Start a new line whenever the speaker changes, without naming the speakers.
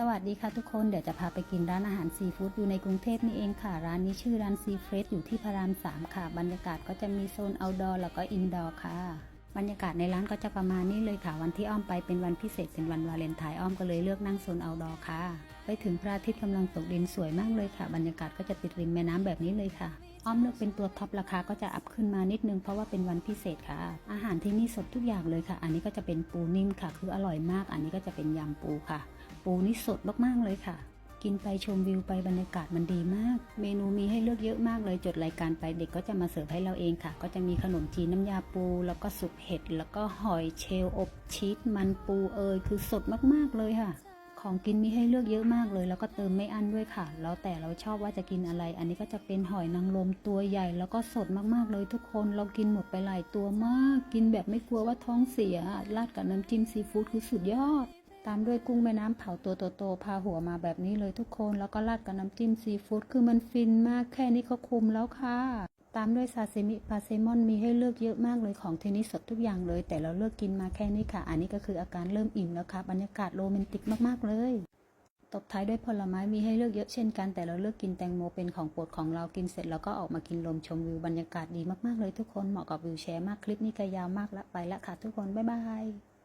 สวัสดีค่ะทุกคน เดี๋ยวจะพาไปกินร้านอาหารซีฟู้ดอยู่ในกรุงเทพนี่เองค่ะ ร้านนี้ชื่อร้านซีเฟรชอยู่ที่พระรามสามค่ะ บรรยากาศก็จะมีโซนเอาดอร์แล้วก็อินดอร์ค่ะ บรรยากาศในร้านก็จะประมาณนี้เลยค่ะ วันที่อ้อมไปเป็นวันพิเศษเป็นวันวาเลนไทน์อ้อมก็เลยเลือกนั่งโซนเอาดอร์ค่ะ ไปถึงพระอาทิตย์กำลังตกดินสวยมากเลยค่ะ บรรยากาศก็จะติดริมแม่น้ำแบบนี้เลยค่ะ อ้อมเลือกเป็นตัวท็อปราคาก็จะอัพขึ้นมานิดนึงเพราะว่าเป็นวันพิเศษค่ะ อาหารที่นี่สดทุกอย่างเลยค่ะ อันนี้ก็จะเป็นปูนิ่มค่ะ คืออร่อยมาก อันนี้ก็จะเป็นยำปูค่ะ ปูนี่สดมากๆเลยค่ะ กินไปชมวิวไปบรรยากาศมันดีมาก เมนูมีให้เลือกเยอะมากเลยจดรายการไปเด็กก็จะมาเสิร์ฟให้เราเองค่ะ ก็จะมีขนมจีนน้ำยาปู แล้วก็สุกเห็ดแล้วก็หอยเชลล์อบชีสมันปูเอยคือสดมากๆเลยค่ะ ของกินมีให้เลือกเยอะมากเลย แล้วก็เติมไม่อั้นด้วยค่ะ แล้วแต่เราชอบว่าจะกินอะไร อันนี้ก็จะเป็นหอยนางรมตัวใหญ่ แล้วก็สดมากๆเลยทุกคนเรากินหมดไปหลายตัวมาก กินแบบไม่กลัวว่าท้องเสียราดกับน้ำจิ้มซีฟู้ดคือสุดยอดตามด้วยกุ้งแม่น้ำเผาตัวโตๆพาหัวมาแบบนี้เลยทุกคน แล้วก็ราดกับน้ำจิ้มซีฟู้ดคือมันฟินมากแค่นี้ก็คุ้มแล้วค่ะ ตามด้วยซาซิมิปลาเซมอนมีให้เลือกเยอะมากเลยของเทนี่สดทุกอย่างเลย แต่เราเลือกกินมาแค่นี้ค่ะ อันนี้ก็คืออาการเริ่มอิ่มแล้วค่ะบรรยากาศโรแมนติกมากๆเลยตบท้ายด้วยผลไม้มีให้เลือกเยอะเช่นกัน แต่เราเลือกกินแตงโมเป็นของโปรดของเรากินเสร็จแล้วก็ออกมากินลมชมวิวบรรยากาศดีมากๆเลยทุกคนเหมาะกับวิวแชร์มากคลิปนี้ก็ยาวมากละไปละค่ะทุกคนบ๊ายบาย